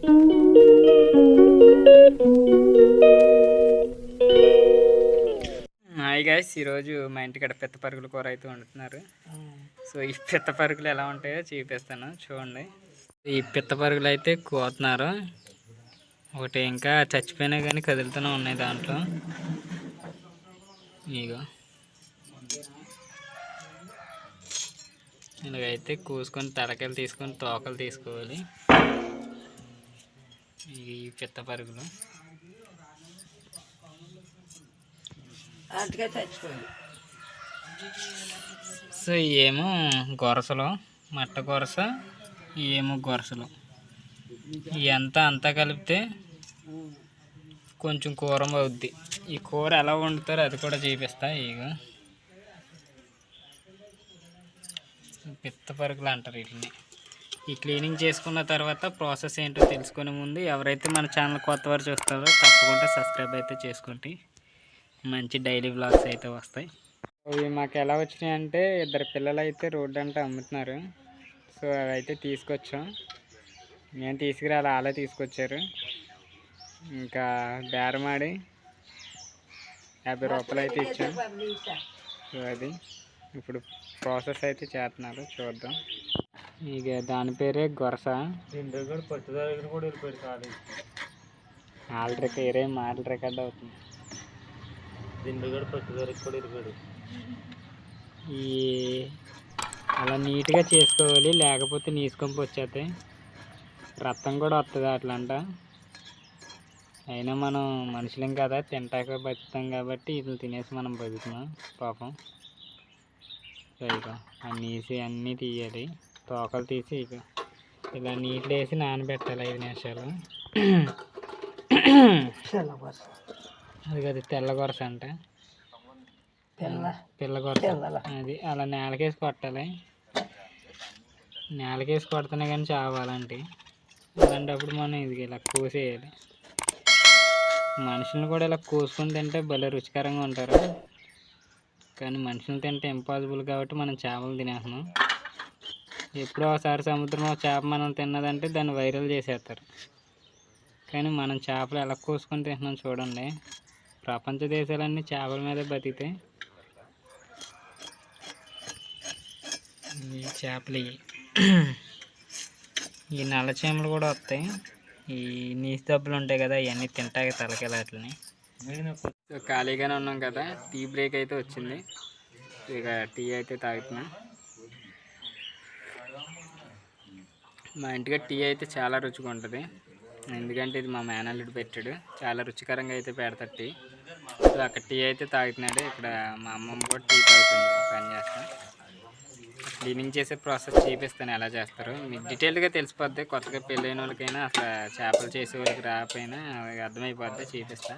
Hi guys ఈరోజు మా ఇంటికాడ పెద్ద పరుగుల కూర అయితే వండుతున్నారు. సో ఈ పెద్ద పరుగులు ఎలా ఉంటాయో చూపిస్తాను చూడండి. ఈ పిత్త పరుగులు అయితే కోతున్నారు. ఒకటి ఇంకా చచ్చిపోయినా కానీ కదులుతూనే ఉన్నాయి దాంట్లో. ఇగో. ఇలాగైతే కూసుకొని తలకాయలు తీసుకొని తోకలు తీసుకోవాలి. ఈ పిత్త పరుగులు. చచ్చిపోయింది సో ఏమో గొరసలు మట్ట గొరస ఏమో గొరసలు. ఎంత అంతా కలిపితే కొంచెం కూర అవుద్ది ఈ కూర ఎలా వండుతారో అది కూడా చూపిస్తా ఇక పిత్త పరుగులు అంటారు వీటిని. ఈ క్లీనింగ్ చేసుకున్న తర్వాత ప్రాసెస్ ఏంటో తెలుసుకునే ముందు ఎవరైతే మన ఛానల్ కొత్త వారు చూస్తారో తప్పకుండా సబ్స్క్రైబ్ అయితే చేసుకోండి. మంచి డైలీ బ్లాగ్స్ అయితే వస్తాయి. ఇవి మాకు ఎలా వచ్చినాయి అంటే ఇద్దరు పిల్లలు అయితే రోడ్డు అంటే అమ్ముతున్నారు. సో అవి అయితే తీసుకొచ్చాం. నేను తీసుకురాలి వాళ్ళే తీసుకొచ్చారు. ఇంకా బేరమాడి యాభై రూపాయలు అయితే ఇచ్చాం. సో అది ఇప్పుడు ప్రాసెస్ అయితే చేస్తున్నారు చూద్దాం. ఇక దాని పేరే గొరస. ఆల్ రికార్డ్ ఏరే మాటలు రికార్డ్ అవుతుంది. ఈ అలా నీట్గా చేసుకోవాలి లేకపోతే నీసుకొని వచ్చేస్తాయి రక్తం కూడా వస్తుంది అట్లంట. అయినా మనం మనుషులం కదా తింటాక బతుకుతాం కాబట్టి ఇది తినేసి మనం బతుకుతున్నాం పాపం. సో ఇక నీసి అన్నీ తీయాలి. తోకలు తీసి ఇలా నీటిలో వేసి నానబెట్టాలి ఐదు నిమిషాలు. తెల్లగొరస అది కదా తెల్ల గొరస అంటే. తెల్ల. పిల్ల కొరత తెల్లల. అది అలా నేలకేసి కొట్టాలి. నేలకేసి కొడితేనే కానీ చావాలంటే అలాంటప్పుడు మనం ఇది ఇలా కోసేయాలి. మనుషులను కూడా ఇలా కోసుకొని తింటే భలే రుచికరంగా ఉంటారు. కానీ మనుషులు తింటే ఇంపాసిబుల్ కాబట్టి మనం చేపలు తినేస్తున్నాం. ఎప్పుడో ఒకసారి సముద్రంలో చేప మనం తిన్నదంటే దాన్ని వైరల్ చేసేస్తారు. కానీ మనం చేపలు ఎలా కోసుకొని తింటున్నాం చూడండి. ప్రపంచ దేశాలన్నీ చేపల మీద బతికితే ఈ చేపలు ఈ నల్ల చీమలు కూడా వస్తాయి. ఈ నీసు దెబ్బలు ఉంటాయి కదా ఇవన్నీ తింటాయి తలకెళ్ళ వాటిని ఖాళీగానే ఉన్నాం కదా టీ బ్రేక్ అయితే వచ్చింది. ఇక టీ అయితే తాగుతున్నాం. మా ఇంటికి టీ అయితే చాలా రుచిగా ఉంటుంది. ఎందుకంటే ఇది మా మేనల్లుడు పెట్టాడు. చాలా రుచికరంగా అయితే పెడతాడు టీ. సో అక్కడ టీ అయితే తాగుతున్నాడు. ఇక్కడ మా అమ్మమ్మ కూడా టీ తాగుతుంది. పని చేస్తాను క్లీనింగ్ చేసే ప్రాసెస్ చూపిస్తాను. ఎలా చేస్తారు మీకు డీటెయిల్గా తెలిసిపోద్ది. కొత్తగా పెళ్ళైన వాళ్ళకైనా అసలు చేపలు చేసే వాళ్ళకి రాకపోయినా అర్థమైపోద్ది. చూపిస్తా.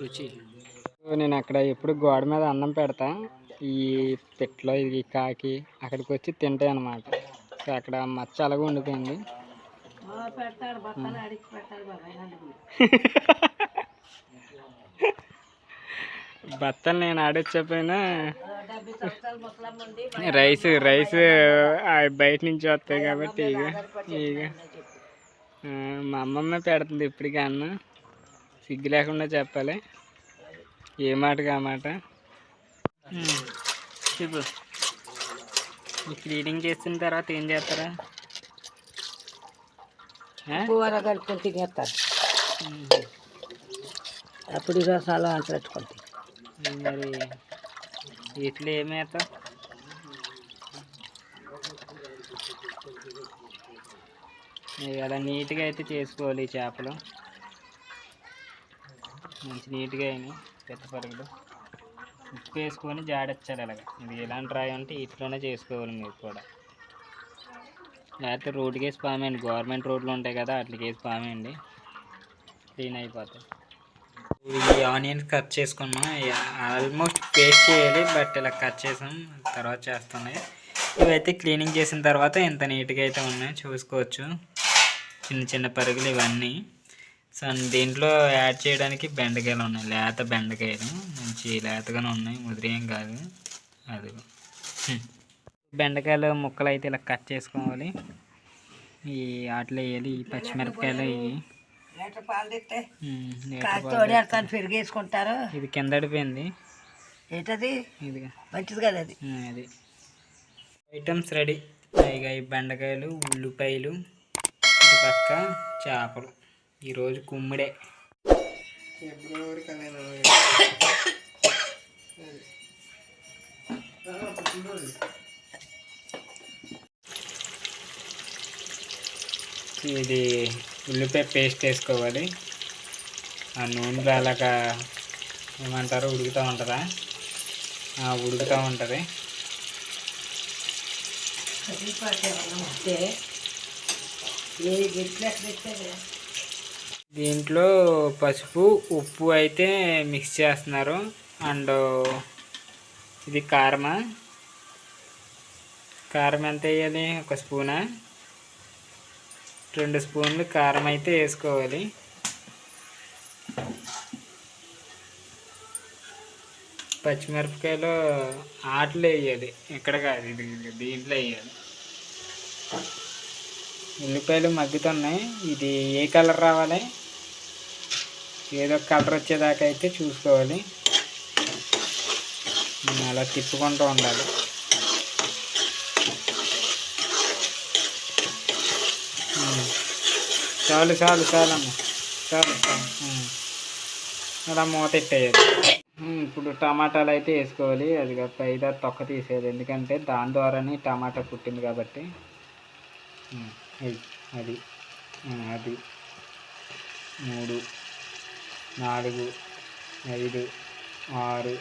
రుచి. నేను అక్కడ ఎప్పుడు గోడ మీద అన్నం పెడతా. ఈ తిట్లో ఇది కాకి అక్కడికి వచ్చి తింటాయి అన్నమాట. సో అక్కడ మచ్చ అలాగే ఉండిపోయింది. బత్తలు నేను ఆడొచ్చపోయినా రైస్ రైస్ బయట నుంచి వస్తాయి కాబట్టి ఇక ఇక. మా అమ్మమ్మ పెడుతుంది ఇప్పటికీ అన్న సిగ్గు లేకుండా చెప్పాలి. ఏ మాటగా మాట? ఈ క్లీనింగ్ చేసిన తర్వాత ఏం చేస్తారా? కూర కలుపుకొని తినేస్తారు. అప్పుడు రసాలు అంట పెట్టుకుంటాయి మరి వీటిలో ఇవి అలా నీట్గా అయితే చేసుకోవాలి చేపలు. మంచి నీట్గా అయినాయి పెద్ద పరుగులు. ఉప్పు వేసుకొని జాడెచ్చాలి అలాగ. ఇది ఎలాంటి రాయి అంటే ఇట్లోనే చేసుకోవాలి మీరు కూడా. లేకపోతే రోడ్డుకి వేసి పామేయండి గవర్నమెంట్ రోడ్లు ఉంటాయి కదా అట్లకి వేసి పామేయండి క్లీన్ అయిపోతాయి. ఈ ఆనియన్స్ కట్ చేసుకున్నాం. ఆల్మోస్ట్ పేస్ట్ చేయాలి బట్ ఇలా కట్ చేసాం తర్వాత చేస్తున్నాయి. ఇవైతే క్లీనింగ్ చేసిన తర్వాత ఎంత నీట్గా అయితే ఉన్నాయి చూసుకోవచ్చు. చిన్న చిన్న పరుగులు ఇవన్నీ. సో దీంట్లో యాడ్ చేయడానికి బెండకాయలు ఉన్నాయి. లేత బెండకాయలు. మంచి లేతగానే ఉన్నాయి. ముదిరేం కాదు. అది బెండకాయలు ముక్కలు అయితే ఇలా కట్ చేసుకోవాలి. ఈ ఆటలు వేయాలి ఈ పచ్చిమిరపకాయలు ఇవి. పెరిగేసుకుంటారు. ఇది కింద అడిపోయింది ఏంటది? ఇదిగా. మంచిది కదా అది. అది. Items ready. ఇక ఈ బెండకాయలు ఉల్లిపాయలు పక్క చేపలు. ఈరోజు కుమ్మిడే ఇది ఉల్లిపాయ పేస్ట్ వేసుకోవాలి. ఆ నూనెలో అలాగా ఏమంటారు? ఉడుకుతూ ఉంటుందా? ఆ, ఉడుకుతూ ఉంటుంది. ఏ దీంట్లో పసుపు ఉప్పు అయితే మిక్స్ చేస్తున్నారు. అండ్ ఇది కారమా? కారం ఎంత వేయాలి? ఒక స్పూనా రెండు స్పూన్లు కారం అయితే వేసుకోవాలి. పచ్చిమిరపకాయలు ఆటలు వేయాలి. ఇక్కడ కాదు ఇది ఇది దీంట్లో వేయాలి. ఉల్లిపాయలు మగ్గుతున్నాయి. ఇది ఏ కలర్ రావాలి? ఏదో కలర్ వచ్చేదాకా అయితే చూసుకోవాలి. అలా తిప్పుకుంటూ ఉండాలి. చాలు చాలు చాలు చాలు. అలా మూత పెట్టేయాలి. ఇప్పుడు టమాటాలు అయితే వేసుకోవాలి. అది పైదా తొక్క తీసేయాలి. ఎందుకంటే దాని ద్వారానే టమాటా పుట్టింది కాబట్టి. అది అది అది. మూడు. నాలుగు ఐదు ఆరు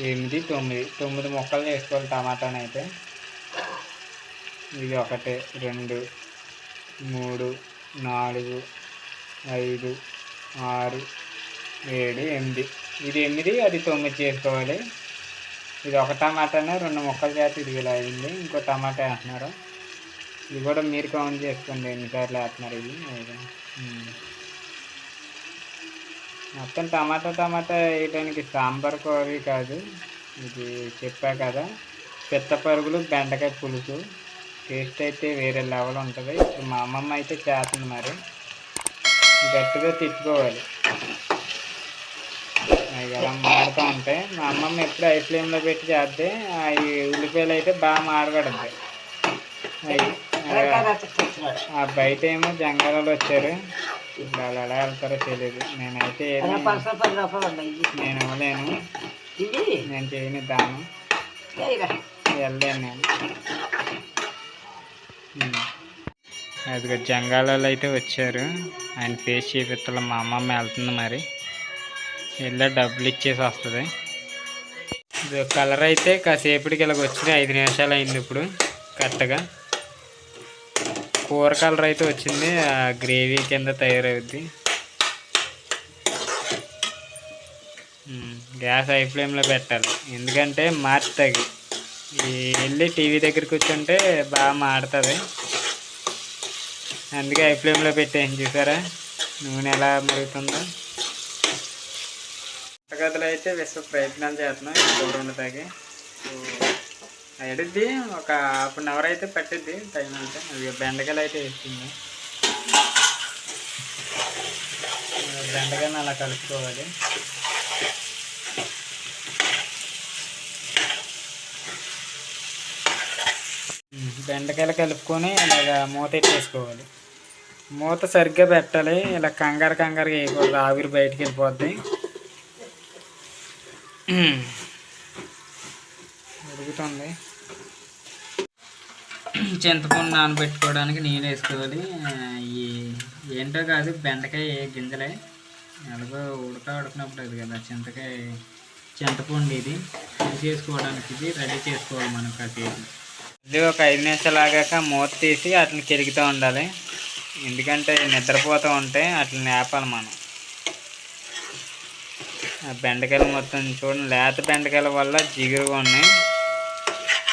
ఎనిమిది తొమ్మిది. తొమ్మిది ముక్కలు వేసుకోవాలి టమాటాని అయితే ఇది ఒకటి రెండు మూడు నాలుగు ఐదు ఆరు ఏడు ఎనిమిది. ఇది ఎనిమిది అది తొమ్మిది చేసుకోవాలి. ఇది ఒక టమాటానే రెండు ముక్కలు చేస్తే ఇది ఇలా అయింది ఇంకో టమాటా అంటున్నారు ఇది కూడా మీరు కౌంట్ చేసుకోండి ఎన్ని సార్లు వేస్తున్నారు ఇది. మొత్తం టమాటా టమాటా వేయడానికి సాంబార్ కూరవి కాదు. ఇది చెప్పా కదా. పిత్త పరుగులు బెండకాయ పులుసు. టేస్ట్ అయితే వేరే లెవెల్ ఉంటుంది. ఇప్పుడు మా అమ్మమ్మ అయితే చేస్తుంది మరి. గట్టిగా తిట్టుకోవాలి. అవి అలా మాడుతూ ఉంటాయి మా అమ్మమ్మ ఎప్పుడు ఐ ఫ్లేమ్లో పెట్టి చేస్తే అవి ఉల్లిపాయలు అయితే బాగా మాడబడుద్ది అవి ఆ బయట ఏమో జంగాలలో వచ్చారు. వాళ్ళు ఎలా వెళ్తారో తెలియదు నేనైతే. నేను ఇవ్వలేను. ఇవి నేను చేయని దానం చేయరా. వెళ్ళలేను నేను. అదిగో జంగాలలో అయితే వచ్చారు. ఆయన ఫేస్ చూపిస్తలే మా అమ్మమ్మ వెళ్తుంది మరి. వెళ్ళా డబ్బులు ఇచ్చేసి వస్తుంది. ఇది కలర్ అయితే కాసేపటికి ఇలాగ వచ్చింది ఐదు నిమిషాలు అయింది ఇప్పుడు. కరెక్ట్గా. కూర కలర్ అయితే వచ్చింది ఆ గ్రేవీ కింద తయారవుద్ది. గ్యాస్ హై ఫ్లేమ్లో పెట్టాలి. ఎందుకంటే మారుతుంది ఈ వెళ్ళి టీవీ దగ్గర కూర్చుంటే బాగా మాడుతుంది. అందుకే హై ఫ్లేమ్లో పెట్టేసి చూసారా? నూనె ఎలా మరుగుతుందో. వంటగదిలో అయితే విశ్వ ప్రయత్నాలు చేస్తున్నాం. ఈ ఉండదాకి వండుతాకి ఒక హాఫ్ అన్ అవర్ అయితే పట్టిద్ది. టైం అంటే బెండకాయలు అయితే వేస్తుంది బెండకాయలు అలా కలుపుకోవాలి. బెండకాయలు కలుపుకొని ఇలాగ మూత పెట్టేసుకోవాలి. మూత సరిగ్గా పెట్టాలి. ఇలా కంగారు కంగారుగా వేయకూడదు. ఆవిరి బయటికి వెళ్ళిపోద్ది. ఉడుకుతుంది. చింతపండు నానబెట్టుకోవడానికి నీళ్ళు వేసుకోవాలి. ఈ ఏంటో కాదు బెండకాయ గింజలే. ఎలాగో ఉడక ఉడకనప్పుడు అది కదా చింతకాయ చింతపండు ఇది. చేసుకోవడానికి ఇది రెడీ చేసుకోవాలి మనం కాసేపు. ఇది ఒక ఐదు నిమిషాలు ఆగాక మూత తీసి వాటిని కెలుగుతూ ఉండాలి. ఎందుకంటే నిద్రపోతూ ఉంటే వాటిని లేపాలి మనం. ఆ బెండకాయలు మొత్తం చూడండి లేత బెండకాయల వల్ల జిగురుగా ఉన్నాయి.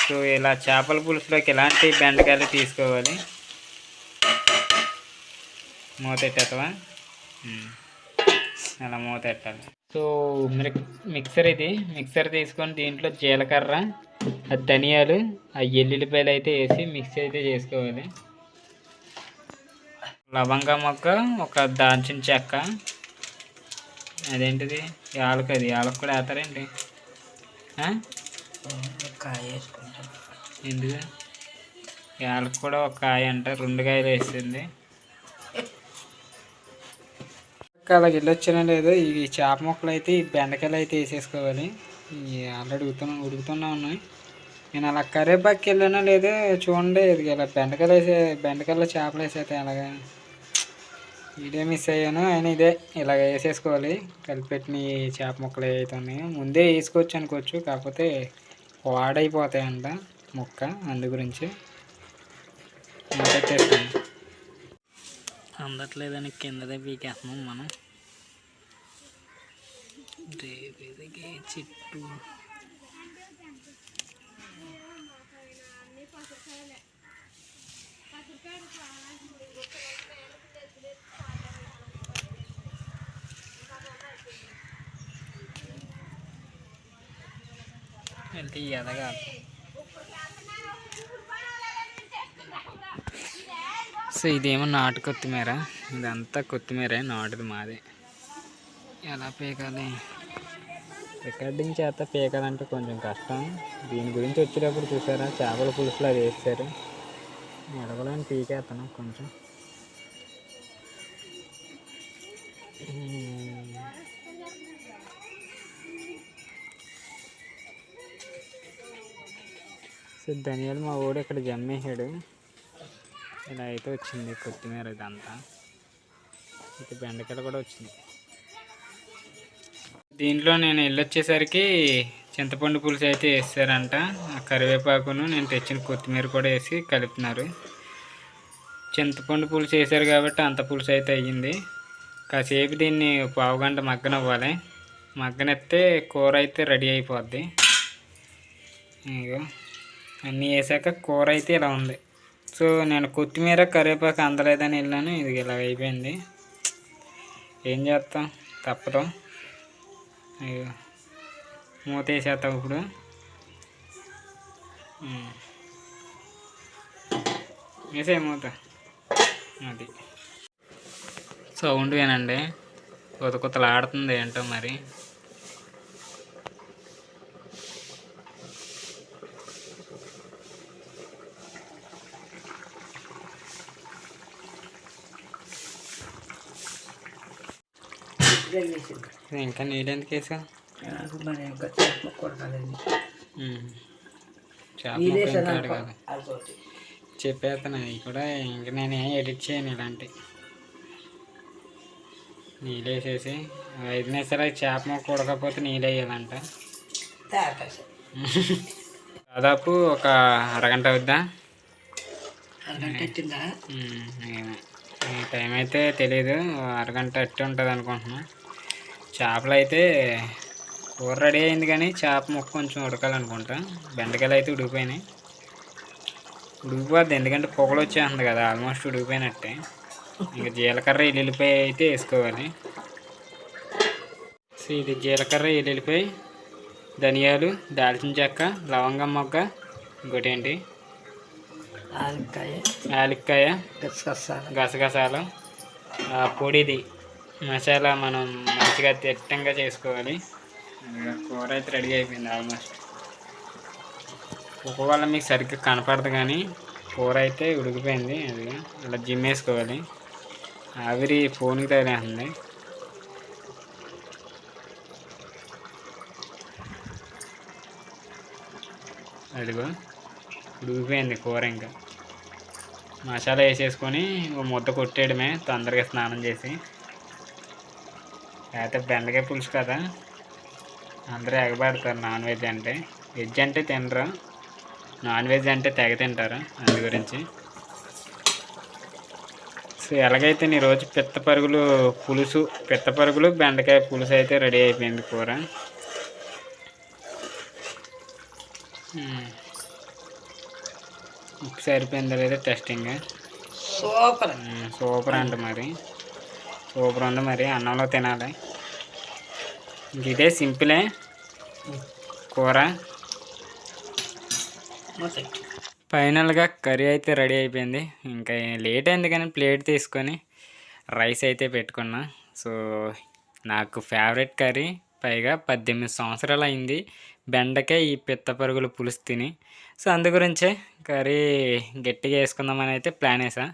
సో ఇలా చేపల పులుసులోకి ఎలాంటి బెండకాయలు తీసుకోవాలి? మూత అలా మూతెట్టాలి సో మిక్- మిక్సర్ ఇది. మిక్సర్ తీసుకొని దీంట్లో జీలకర్ర ఆ ధనియాలు ఆ ఎల్లుల్లిపాయలు అయితే వేసి మిక్స్ అయితే చేసుకోవాలి. లవంగ మొక్క ఒక దాల్చిన చెక్క. అదేంటిది? యాలక అది యాలక కూడా వేస్తారేంటి? కాయ ఎందుకు? వాళ్ళకి కూడా ఒక కాయ అంట రెండు కాయలు వేసింది. అలాగ వెళ్ళొచ్చినా లేదు ఈ చేప ముక్కలు అయితే ఈ బెండకాయలు అయితే వేసేసుకోవాలి. ఆల్రెడీ ఉడుకుతున్నా ఉడుకుతున్నా ఉన్నాయి. నేను అలా కరేపాకి వెళ్ళానో లేదో చూడండి ఇది ఇలా బెండకాయలు వేసే బెండకాయలు చేపలు వేసేస్తే అలాగా ఇదే మిస్ అయ్యాను. అయినా ఇదే ఇలాగ వేసేసుకోవాలి. కలిపెట్టిన ఈ చేప ముక్కలు ఏవైతే ఉన్నాయో ముందే వేసుకోవచ్చు అనుకోవచ్చు. కాకపోతే వాడైపోతాయంట. ముక్క అందు గురించి పెట్టేస్తాను అందట్లేదని కిందదే పీకేస్తున్నాం మనం. రేపేదికి చెట్టు. వెళ్తే ఎదగా సో ఇదేమో నాటు కొత్తిమీర. ఇదంతా కొత్తిమీర నాటుది మాది. ఎలా పీకాలి? రికార్డింగ్ చేత పీకాలంటే కొంచెం కష్టం. దీని గురించి వచ్చేటప్పుడు చూసారా? చేపల పులుసులు అది వేస్తారు ఎడగలని పీకేస్తాను కొంచెం సో ధనియాలు మా ఊడు ఇక్కడ జమ్మేసాడు ఇలా అయితే వచ్చింది కొత్తిమీర ఇదంతా. ఇది బెండకాయలు కూడా వచ్చింది. దీంట్లో నేను వెళ్ళొచ్చేసరికి చింతపండు పులుసు అయితే వేస్తారంట. ఆ కరివేపాకును నేను తెచ్చిన కొత్తిమీర కూడా వేసి కలుపుతున్నారు చింతపండు పులుసు వేసారు కాబట్టి అంత పులుసు అయితే అయ్యింది. కాసేపు దీన్ని పావుగంట మగ్గనవ్వాలి. మగ్గనెత్తే కూర అయితే రెడీ అయిపోద్ది. ఇగో అన్నీ వేసాక కూర అయితే ఇలా ఉంది. సో నేను కొత్తిమీర కరివేపాకు అందలేదని వెళ్ళాను. ఇది ఇలా అయిపోయింది. ఏం చేస్తాం? తప్పదు. అయ్యో మూత వేసేస్తాం ఇప్పుడు వేసే మూత. అది. సౌండ్ వినండి. కొత్త కొత్తలు ఆడుతుంది ఏంటో మరి. ఇంకా నీళ్ళు ఎందుకు వేసా మరి ఇంకా చేప చెప్పేస్తాను అది కూడా ఇంక నేను ఏం ఎడిట్ చేయను ఇలాంటి. నీళ్ళు వేసేసి ఐదు నిమిషాలు చేప ముక్క ఉడకపోతే నీళ్ళు వేయాలంట దాదాపు ఒక అరగంట అవుద్దా? టైం అయితే తెలియదు అరగంట అట్టి ఉంటుంది అనుకుంటున్నా చేపలు అయితే కూర రెడీ అయింది కానీ చేప ముక్క కొంచెం ఉడకాలనుకుంటా. బెండకాయలు అయితే ఉడికిపోయినాయి. ఉడికిపోద్ది ఎందుకంటే పొగలు వచ్చేస్తుంది కదా ఆల్మోస్ట్ ఉడికిపోయినట్టే. ఇంకా జీలకర్ర ఎల్లుల్లిపాయ అయితే వేసుకోవాలి. సో ఇది జీలకర్ర ఎల్లుల్లిపాయ ధనియాలు దాల్చిన చెక్క లవంగం మొగ్గ ఇంకోటి ఏంటి? ఆనకాయ యాలక్కాయ గసగసాలు. గసగసాలు పొడిది. మసాలా మనం మంచిగా తిట్టంగా చేసుకోవాలి. కూర అయితే రెడీ అయిపోయింది ఆల్మోస్ట్. ఉప్పు వల్ల మీకు సరిగ్గా కనపడదు కానీ కూర అయితే ఉడికిపోయింది. అది ఇలా జిమ్ వేసుకోవాలి. ఆవిరి ఫోన్కి తగిలేస్తుంది. అదిగో ఉడికిపోయింది కూర ఇంకా. మసాలా వేసేసుకొని ముద్ద కొట్టేయడమే తొందరగా స్నానం చేసి. లేకపోతే బెండకాయ పులుసు కదా. అందరూ ఎగబడతారు నాన్ వెజ్ అంటే. వెజ్ అంటే తినరు? నాన్ వెజ్ అంటే తెగ తింటారు? అందు గురించి. సో ఎలాగైతే నీ రోజు పిత్త పరుగులు పులుసు పిత్త పరుగులు బెండకాయ పులుసు అయితే రెడీ అయిపోయింది కూర. ఉప్పు సరిపోయిందో లేదో టెస్టింగ్ సూపర్. సూపర్ అంట మరి. సూపర్ ఉంది మరి అన్నంలో తినాలి. ఇదే సింపులే. కూర. ఫైనల్గా కర్రీ అయితే రెడీ అయిపోయింది. ఇంకా లేట్ అయింది కానీ ప్లేట్ తీసుకొని రైస్ అయితే పెట్టుకున్నా. సో నాకు ఫేవరెట్ కర్రీ పైగా పద్దెనిమిది సంవత్సరాలు అయింది బెండకాయ ఈ పిత్త పరుగులు పులుసు తిని. సో అందు గురించే కర్రీ గట్టిగా వేసుకుందామని అయితే ప్లాన్ వేసా.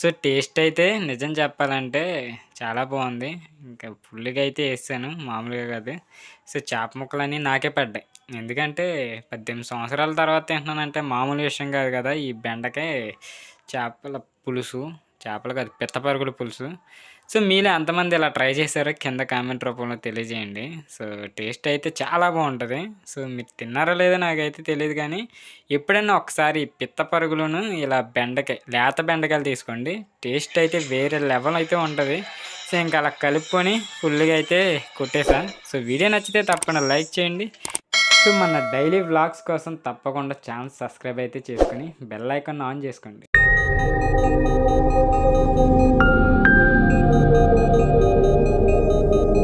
సో టేస్ట్ అయితే నిజం చెప్పాలంటే చాలా బాగుంది. ఇంకా ఫుల్గా అయితే వేసాను మామూలుగా కాదు. సో చేప ముక్కలన్నీ నాకే పడ్డాయి. ఎందుకంటే పద్దెనిమిది సంవత్సరాల తర్వాత తింటున్నానంటే మామూలు విషయం కాదు కదా ఈ బెండకాయ చేపల పులుసు. చేపలు కాదు పిత్త పరుగుల పులుసు. సో మీలో ఎంతమంది ఇలా ట్రై చేశారో కింద కామెంట్ రూపంలో తెలియజేయండి. సో టేస్ట్ అయితే చాలా బాగుంటుంది. సో మీరు తిన్నారో లేదో నాకైతే తెలియదు కానీ ఎప్పుడైనా ఒకసారి పిత్త పరుగులను ఇలా బెండకాయ లేత బెండకాయలు తీసుకోండి. టేస్ట్ అయితే వేరే లెవెల్ అయితే ఉంటుంది. సో ఇంకా అలా కలుపుకొని ఫుల్గా అయితే కొట్టేసా. సో వీడియో నచ్చితే తప్పకుండా లైక్ చేయండి. సో మన డైలీ వ్లాగ్స్ కోసం తప్పకుండా ఛానల్ సబ్స్క్రైబ్ అయితే చేసుకుని బెల్ ఐకాన్ ఆన్ చేసుకోండి. Thank you.